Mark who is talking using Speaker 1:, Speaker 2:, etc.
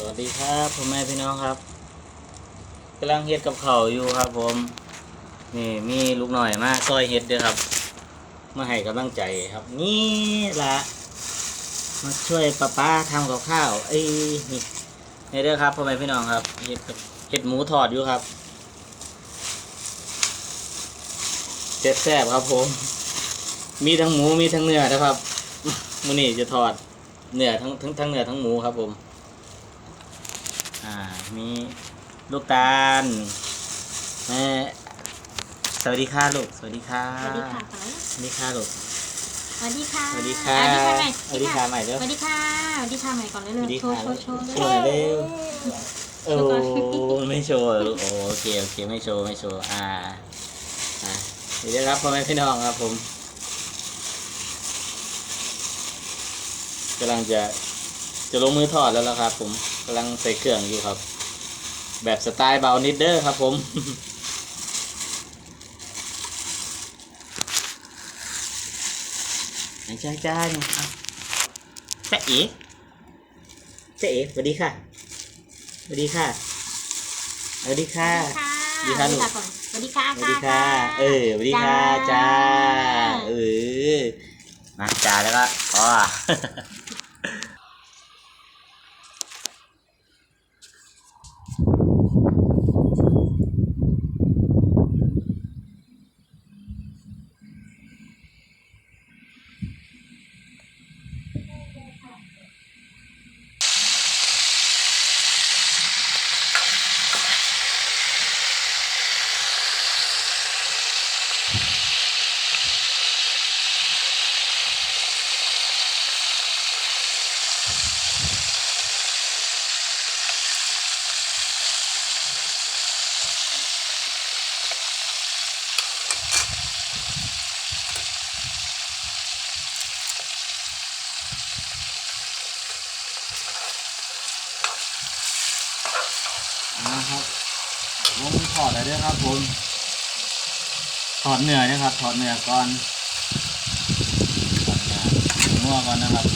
Speaker 1: สวัสดีครับพ่อแม่พี่น้องครับกำลังเฮ็ดกับเขาอยู่ครับผม นี่มีลูกหน่อยมาซอยเฮ็ดเด้อครับ มาให้กำลังใจครับ นี่ละมาช่วยป้าป้าทำกับข้าวเอ้ยนี่นี่เด้อครับพ่อแม่พี่น้องครับเฮ็ดเฮ็ดหมูทอดอยู่ครับเจ็ดแซ่บครับผม มีทั้งหมูมีทั้งเนื้อนะครับมื้อนี้จะทอดเนื้อทั้งทั้งทั้งเนื้อทั้งหมูครับผม อ่า มีลูกตาลแม่สวัสดีค่ะลูก สวัสดีค่ะ
Speaker 2: สวัสดีค่ะขอ
Speaker 1: สวัสดีค่ะลูก
Speaker 2: สวัสดีค่ะ
Speaker 1: สวัสดีค่ะ
Speaker 2: สวัสดีค่ะใหม่
Speaker 1: สวัสดีค่ะใหม่เร็ว
Speaker 2: สวัสดีค่ะ สวัสดีค่ะใหม่ก่อนเลย
Speaker 1: สวัสดี
Speaker 2: โชว์
Speaker 1: ค่ะ
Speaker 2: โชว์โชว์
Speaker 1: โชว์หน่อยเร็วโอ้
Speaker 2: โชว์ก่อน
Speaker 1: ไม่โชว์เหรอลูกโอ้โอเคโอเคไม่โชว์ไม่โชว์ อ่า อ่าเดี๋ยวครับพ่อแม่พี่น้องครับผมกำลังจะจะลงมือทอดแล้วละครับผม กำลังใส่เครื่องอยู่ครับ แบบสไตล์เบานิดเด้อครับผมไหนจ้าจ้าเนี่ยเอาจ้าเอ๋จ้าเอ๋สวัสดีค่ะสวัสดีค่ะสวัสดีค่ะ
Speaker 2: สวัสดีค่ะ
Speaker 1: สวัสดีค่ะลูก
Speaker 2: ก่อนสวัสดีค่ะ
Speaker 1: สวัสดีค่ะเออสวัสดีค่ะจ้าเออมาจ้าแล้วก็อ๋อ ผมถอดอะไรด้วยครับผมถอดเนื้อนะครับถอดเนื้อก่อนถอดเนื้องัวก่อนนะครับ